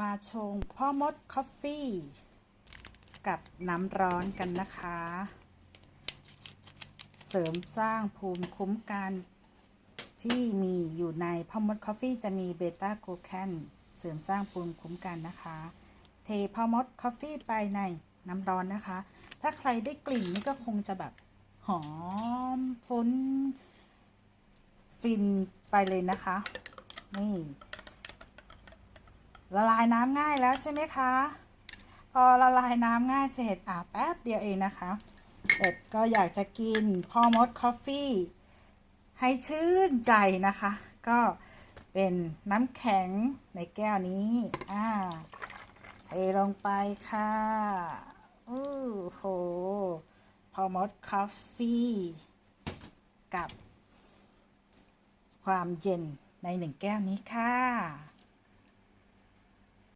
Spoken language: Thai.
มาชงพ่อมดคอฟฟี่ กับน้ำร้อนกันนะคะ เสริมสร้างภูมิคุ้มกันที่มีอยู่ในพ่อมดคอฟฟี่จะมีเบต้าโกแคนเสริมสร้างภูมิคุ้มกันนะคะ เทพ่อมดคอฟฟี่ไปในน้ำร้อนนะคะ ถ้าใครได้กลิ่นนี่ก็คงจะแบบหอมฟุ้นฟินไปเลยนะคะ นี่ ละลายน้ำง่ายแล้วใช่ไหมคะ พอละลายน้ำง่ายเสร็จอะแป๊บเดียวเองนะคะเสร็จก็อยากจะกินพ่อมดคอฟฟี่ให้ชื่นใจนะคะ ก็เป็นน้ำแข็งในแก้วนี้อ่าเทลงไปค่ะอู้โหพอมดคอฟฟี่กับความเย็นในหนึ่งแก้วนี้ค่ะ